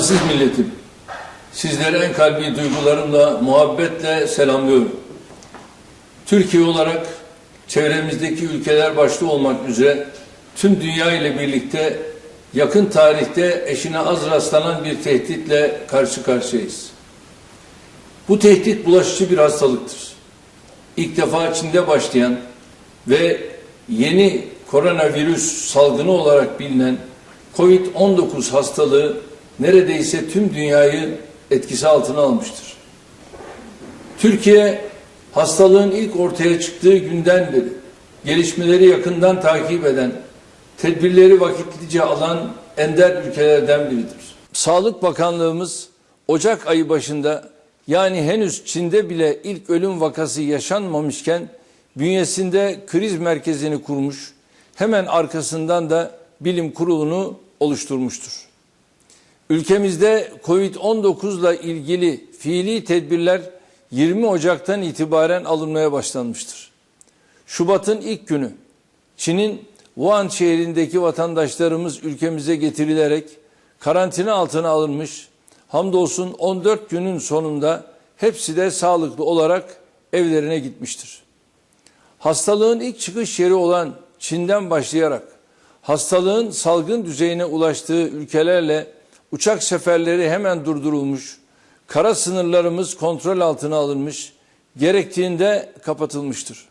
Aziz milletim, sizleri en kalbi duygularımla, muhabbetle selamlıyorum. Türkiye olarak çevremizdeki ülkeler başta olmak üzere tüm dünya ile birlikte yakın tarihte eşine az rastlanan bir tehditle karşı karşıyayız. Bu tehdit bulaşıcı bir hastalıktır. İlk defa Çin'de başlayan ve yeni koronavirüs salgını olarak bilinen COVID-19 hastalığı neredeyse tüm dünyayı etkisi altına almıştır. Türkiye hastalığın ilk ortaya çıktığı günden beri gelişmeleri yakından takip eden, tedbirleri vakitlice alan ender ülkelerden biridir. Sağlık Bakanlığımız Ocak ayı başında yani henüz Çin'de bile ilk ölüm vakası yaşanmamışken bünyesinde kriz merkezini kurmuş, hemen arkasından da bilim kurulunu oluşturmuştur. Ülkemizde Covid-19 ile ilgili fiili tedbirler 20 Ocak'tan itibaren alınmaya başlanmıştır. Şubat'ın ilk günü Çin'in Wuhan şehrindeki vatandaşlarımız ülkemize getirilerek karantina altına alınmış. Hamdolsun 14 günün sonunda hepsi de sağlıklı olarak evlerine gitmiştir. Hastalığın ilk çıkış yeri olan Çin'den başlayarak hastalığın salgın düzeyine ulaştığı ülkelerle uçak seferleri hemen durdurulmuş, kara sınırlarımız kontrol altına alınmış, gerektiğinde kapatılmıştır.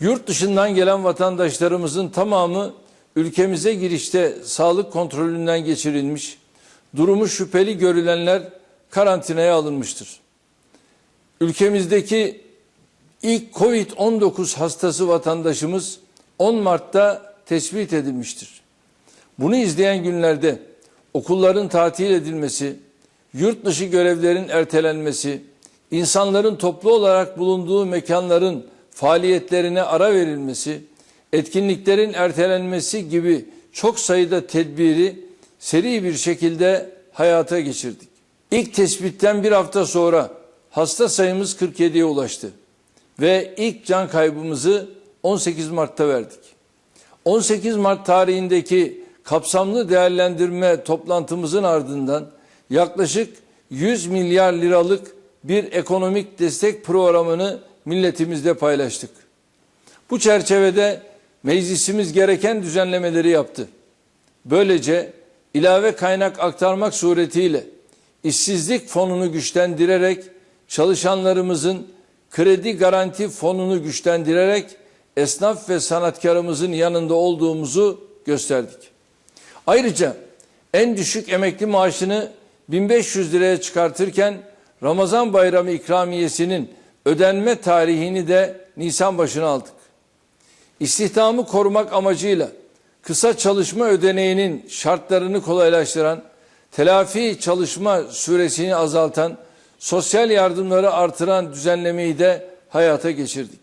Yurt dışından gelen vatandaşlarımızın tamamı ülkemize girişte sağlık kontrolünden geçirilmiş, durumu şüpheli görülenler karantinaya alınmıştır. Ülkemizdeki ilk Covid-19 hastası vatandaşımız 10 Mart'ta tespit edilmiştir. Bunu izleyen günlerde okulların tatil edilmesi, yurt dışı görevlerin ertelenmesi, insanların toplu olarak bulunduğu mekanların faaliyetlerine ara verilmesi, etkinliklerin ertelenmesi gibi çok sayıda tedbiri seri bir şekilde hayata geçirdik. İlk tespitten bir hafta sonra hasta sayımız 47'ye ulaştı ve ilk can kaybımızı 18 Mart'ta verdik. 18 Mart tarihindeki kapsamlı değerlendirme toplantımızın ardından yaklaşık 100 milyar liralık bir ekonomik destek programını milletimizle paylaştık. Bu çerçevede meclisimiz gereken düzenlemeleri yaptı. Böylece ilave kaynak aktarmak suretiyle işsizlik fonunu güçlendirerek çalışanlarımızın kredi garanti fonunu güçlendirerek esnaf ve sanatkarımızın yanında olduğumuzu gösterdik. Ayrıca en düşük emekli maaşını 1500 liraya çıkartırken Ramazan bayramı ikramiyesinin ödenme tarihini de Nisan başına aldık. İstihdamı korumak amacıyla kısa çalışma ödeneğinin şartlarını kolaylaştıran, telafi çalışma süresini azaltan, sosyal yardımları artıran düzenlemeyi de hayata geçirdik.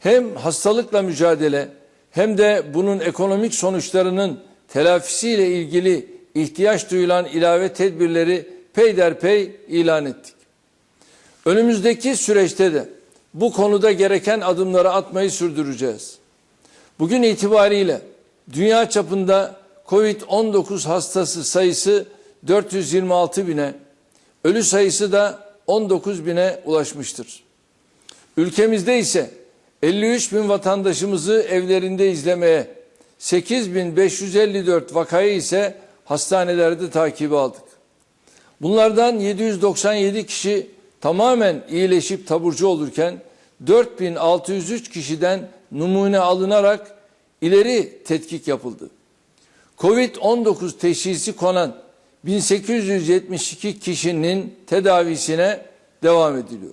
Hem hastalıkla mücadele hem de bunun ekonomik sonuçlarının telafisiyle ilgili ihtiyaç duyulan ilave tedbirleri peyderpey ilan ettik. Önümüzdeki süreçte de bu konuda gereken adımları atmayı sürdüreceğiz. Bugün itibariyle dünya çapında Covid-19 hastası sayısı 426 bine, ölü sayısı da 19 bine ulaşmıştır. Ülkemizde ise 53 bin vatandaşımızı evlerinde izlemeye, 8554 vakayı ise hastanelerde takibi aldık. Bunlardan 797 kişi tamamen iyileşip taburcu olurken 4603 kişiden numune alınarak ileri tetkik yapıldı. Covid-19 teşhisi konan 1872 kişinin tedavisine devam ediliyor.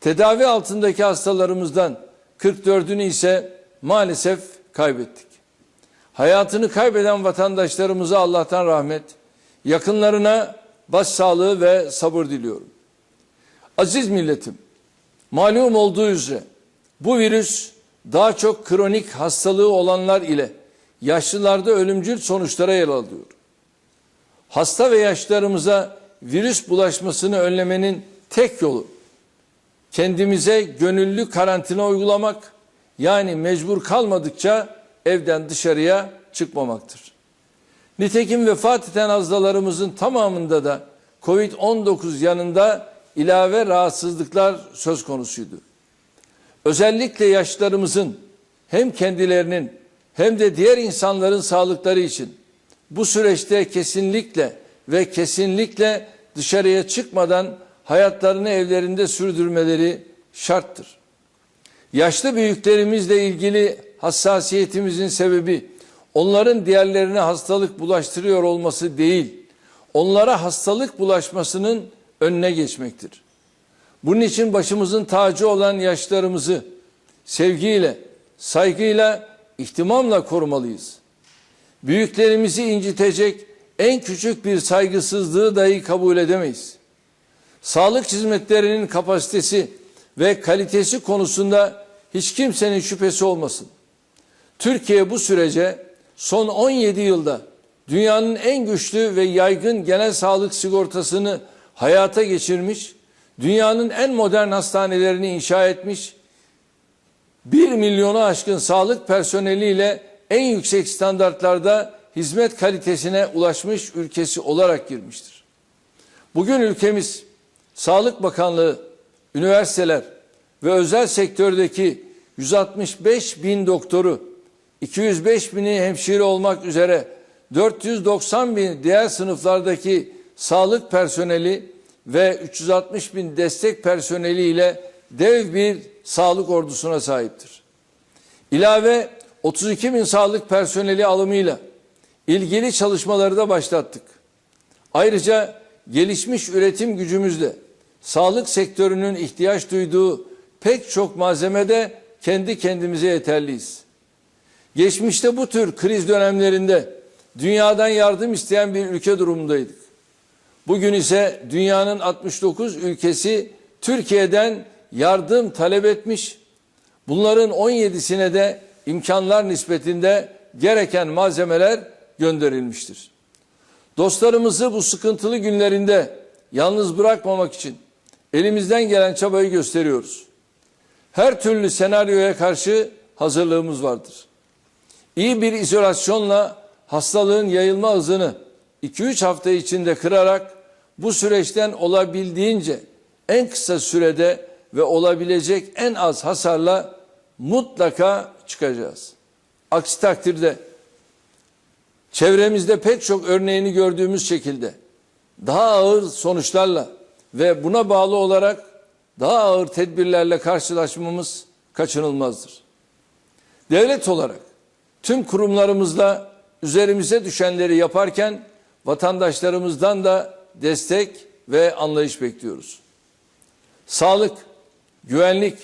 Tedavi altındaki hastalarımızdan 44'ünü ise maalesef kaybettik. Hayatını kaybeden vatandaşlarımıza Allah'tan rahmet, yakınlarına başsağlığı ve sabır diliyorum. Aziz milletim, malum olduğu üzere bu virüs daha çok kronik hastalığı olanlar ile yaşlılarda ölümcül sonuçlara yer alıyor. Hasta ve yaşlarımıza virüs bulaşmasını önlemenin tek yolu kendimize gönüllü karantina uygulamak yani mecbur kalmadıkça evden dışarıya çıkmamaktır. Nitekim vefat eden hastalarımızın tamamında da Covid-19 yanında ilave rahatsızlıklar söz konusuydu. Özellikle yaşlarımızın hem kendilerinin hem de diğer insanların sağlıkları için bu süreçte kesinlikle ve kesinlikle dışarıya çıkmadan hayatlarını evlerinde sürdürmeleri şarttır. Yaşlı büyüklerimizle ilgili hassasiyetimizin sebebi onların diğerlerine hastalık bulaştırıyor olması değil, onlara hastalık bulaşmasının önüne geçmektir. Bunun için başımızın tacı olan yaşlarımızı sevgiyle, saygıyla, ihtimamla korumalıyız. Büyüklerimizi incitecek en küçük bir saygısızlığı dahi kabul edemeyiz. Sağlık hizmetlerinin kapasitesi ve kalitesi konusunda hiç kimsenin şüphesi olmasın. Türkiye bu sürece son 17 yılda dünyanın en güçlü ve yaygın genel sağlık sigortasını hayata geçirmiş, dünyanın en modern hastanelerini inşa etmiş, 1 milyonu aşkın sağlık personeliyle en yüksek standartlarda hizmet kalitesine ulaşmış ülkesi olarak girmiştir. Bugün ülkemiz Sağlık Bakanlığı, üniversiteler ve özel sektördeki 165 bin doktoru, 205 bini hemşire olmak üzere 490 bin diğer sınıflardaki sağlık personeli ve 360 bin destek personeli ile dev bir sağlık ordusuna sahiptir. İlave 32 bin sağlık personeli alımıyla ilgili çalışmaları da başlattık. Ayrıca gelişmiş üretim gücümüzle sağlık sektörünün ihtiyaç duyduğu pek çok malzemede kendi kendimize yeterliyiz. Geçmişte bu tür kriz dönemlerinde dünyadan yardım isteyen bir ülke durumundaydık. Bugün ise dünyanın 69 ülkesi Türkiye'den yardım talep etmiş. Bunların 17'sine de imkanlar nispetinde gereken malzemeler gönderilmiştir. Dostlarımızı bu sıkıntılı günlerinde yalnız bırakmamak için elimizden gelen çabayı gösteriyoruz. Her türlü senaryoya karşı hazırlığımız vardır. İyi bir izolasyonla hastalığın yayılma hızını 2-3 hafta içinde kırarak bu süreçten olabildiğince en kısa sürede ve olabilecek en az hasarla mutlaka çıkacağız. Aksi takdirde çevremizde pek çok örneğini gördüğümüz şekilde daha ağır sonuçlarla ve buna bağlı olarak daha ağır tedbirlerle karşılaşmamız kaçınılmazdır. Devlet olarak tüm kurumlarımızla üzerimize düşenleri yaparken vatandaşlarımızdan da destek ve anlayış bekliyoruz. Sağlık, güvenlik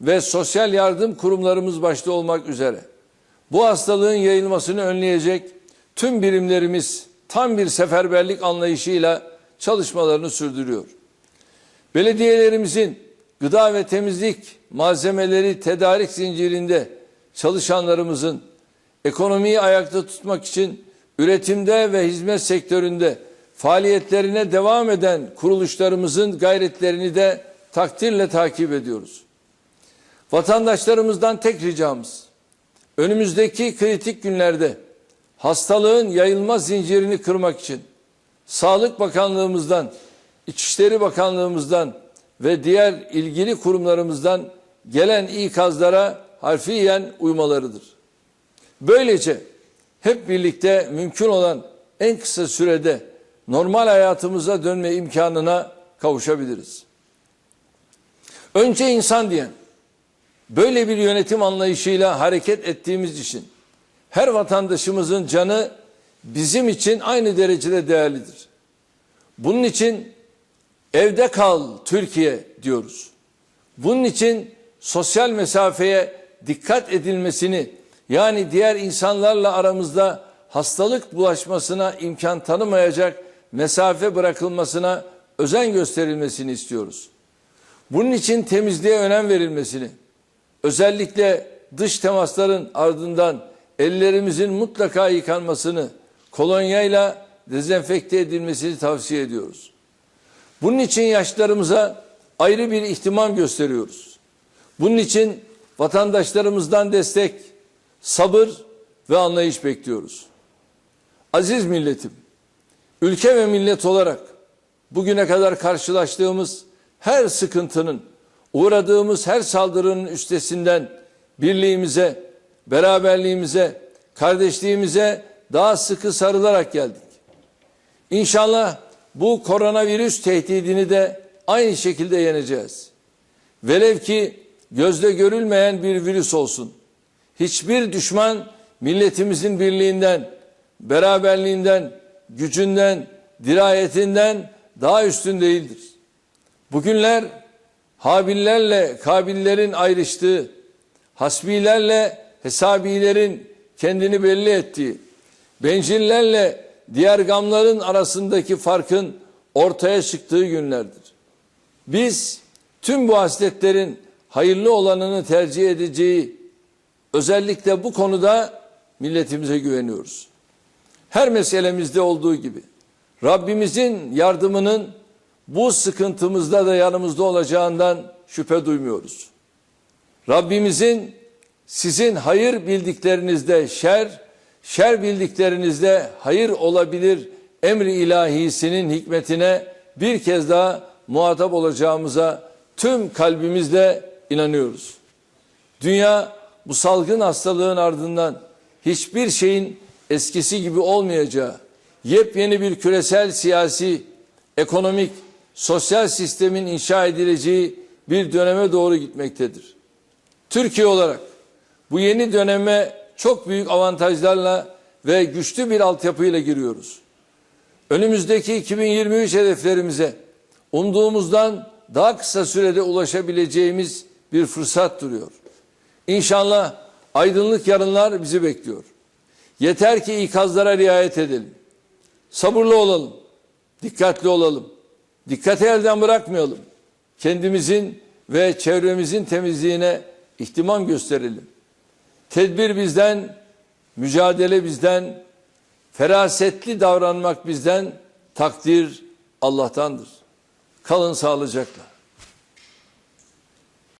ve sosyal yardım kurumlarımız başta olmak üzere bu hastalığın yayılmasını önleyecek tüm birimlerimiz tam bir seferberlik anlayışıyla çalışmalarını sürdürüyor. Belediyelerimizin gıda ve temizlik malzemeleri tedarik zincirinde çalışanlarımızın ekonomiyi ayakta tutmak için üretimde ve hizmet sektöründe faaliyetlerine devam eden kuruluşlarımızın gayretlerini de takdirle takip ediyoruz. Vatandaşlarımızdan tek ricamız önümüzdeki kritik günlerde hastalığın yayılma zincirini kırmak için Sağlık Bakanlığımızdan, İçişleri Bakanlığımızdan ve diğer ilgili kurumlarımızdan gelen ikazlara harfiyen uymalarıdır. Böylece hep birlikte mümkün olan en kısa sürede normal hayatımıza dönme imkanına kavuşabiliriz. Önce insan diyen böyle bir yönetim anlayışıyla hareket ettiğimiz için her vatandaşımızın canı bizim için aynı derecede değerlidir. Bunun için evde kal Türkiye diyoruz. Bunun için sosyal mesafeye dikkat edilmesini yani diğer insanlarla aramızda hastalık bulaşmasına imkan tanımayacak mesafe bırakılmasına özen gösterilmesini istiyoruz. Bunun için temizliğe önem verilmesini, özellikle dış temasların ardından ellerimizin mutlaka yıkanmasını, kolonyayla dezenfekte edilmesini tavsiye ediyoruz. Bunun için yaşlarımıza ayrı bir ihtimam gösteriyoruz. Bunun için vatandaşlarımızdan destek, sabır ve anlayış bekliyoruz. Aziz milletim, ülke ve millet olarak bugüne kadar karşılaştığımız her sıkıntının, uğradığımız her saldırının üstesinden birliğimize, beraberliğimize, kardeşliğimize daha sıkı sarılarak geldik. İnşallah bu koronavirüs tehdidini de aynı şekilde yeneceğiz. Velev ki gözle görülmeyen bir virüs olsun. Hiçbir düşman milletimizin birliğinden, beraberliğinden, gücünden, dirayetinden daha üstün değildir. Bugünler Habillerle Kabillerin ayrıştığı, hasbilerle hesabilerin kendini belli ettiği, bencillerle diğer gamların arasındaki farkın ortaya çıktığı günlerdir. Biz tüm bu hasletlerin hayırlı olanını tercih edeceği özellikle bu konuda milletimize güveniyoruz. Her meselemizde olduğu gibi Rabbimizin yardımının bu sıkıntımızda da yanımızda olacağından şüphe duymuyoruz. Rabbimizin sizin hayır bildiklerinizde şer, şer bildiklerinizde hayır olabilir emri ilahisinin hikmetine bir kez daha muhatap olacağımıza tüm kalbimizle inanıyoruz. Dünya bu salgın hastalığın ardından hiçbir şeyin eskisi gibi olmayacağı, yepyeni bir küresel siyasi, ekonomik, sosyal sistemin inşa edileceği bir döneme doğru gitmektedir. Türkiye olarak bu yeni döneme çok büyük avantajlarla ve güçlü bir altyapıyla giriyoruz. Önümüzdeki 2023 hedeflerimize umduğumuzdan daha kısa sürede ulaşabileceğimiz bir fırsat duruyor. İnşallah aydınlık yarınlar bizi bekliyor. Yeter ki ikazlara riayet edelim. Sabırlı olalım. Dikkatli olalım. Dikkati elden bırakmayalım. Kendimizin ve çevremizin temizliğine ihtimam gösterelim. Tedbir bizden, mücadele bizden, ferasetli davranmak bizden, takdir Allah'tandır. Kalın sağlıcakla.